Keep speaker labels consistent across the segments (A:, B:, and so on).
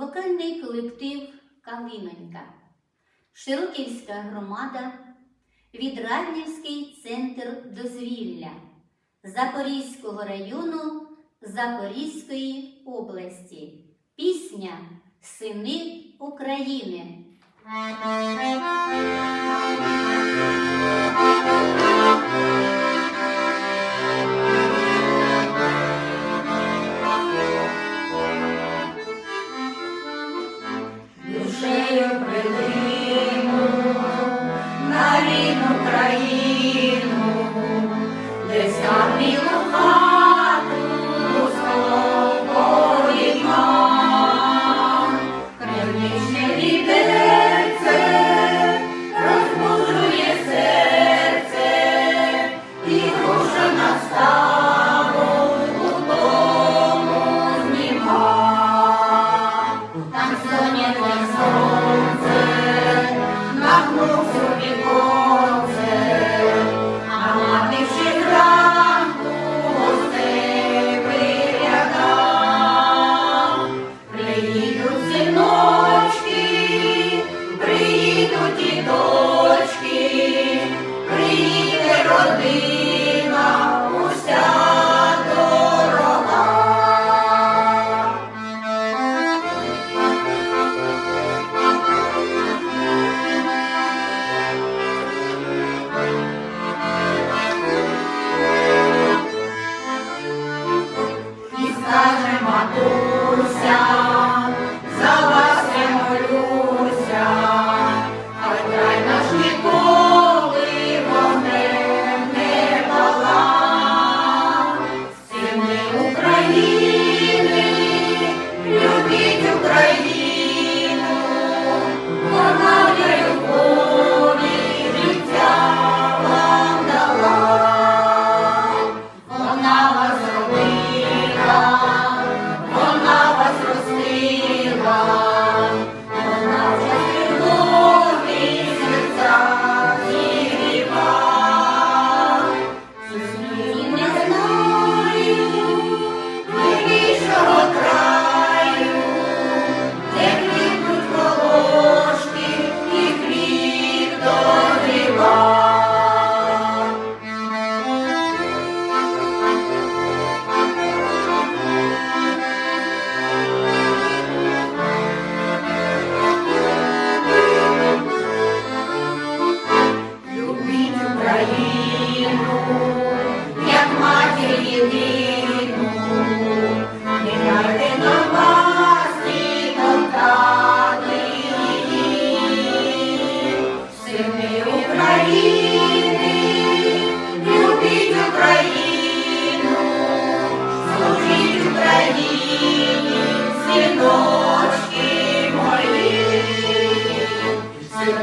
A: вокальний колектив Калинонька, Широківська громада, Відраднівський центр дозвілля Запорізького району Запорізької області. Пісня Сини України.
B: Amigo.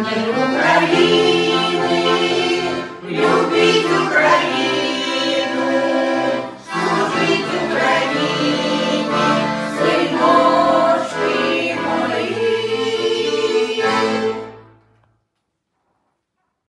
B: Thank you.